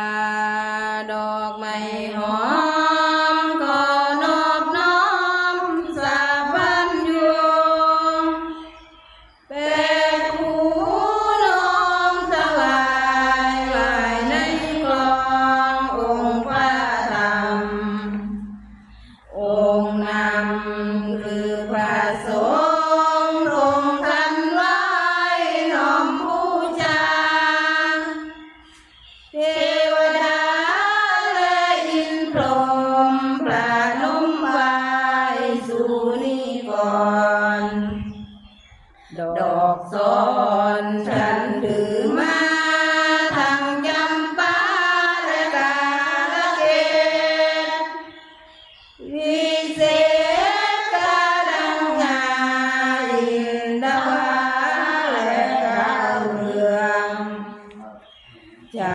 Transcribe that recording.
าดอกไม้หอมก็นอบน้อมสาบันอยู่เป็นผู้นอมสลายลายในกององค์พระธรรมองค์นำคือพระ พรมประนมไว้สู่นี้ก่อน ดอกซอนฉันถือมาทางจำปาและกาละเกตวิเศษ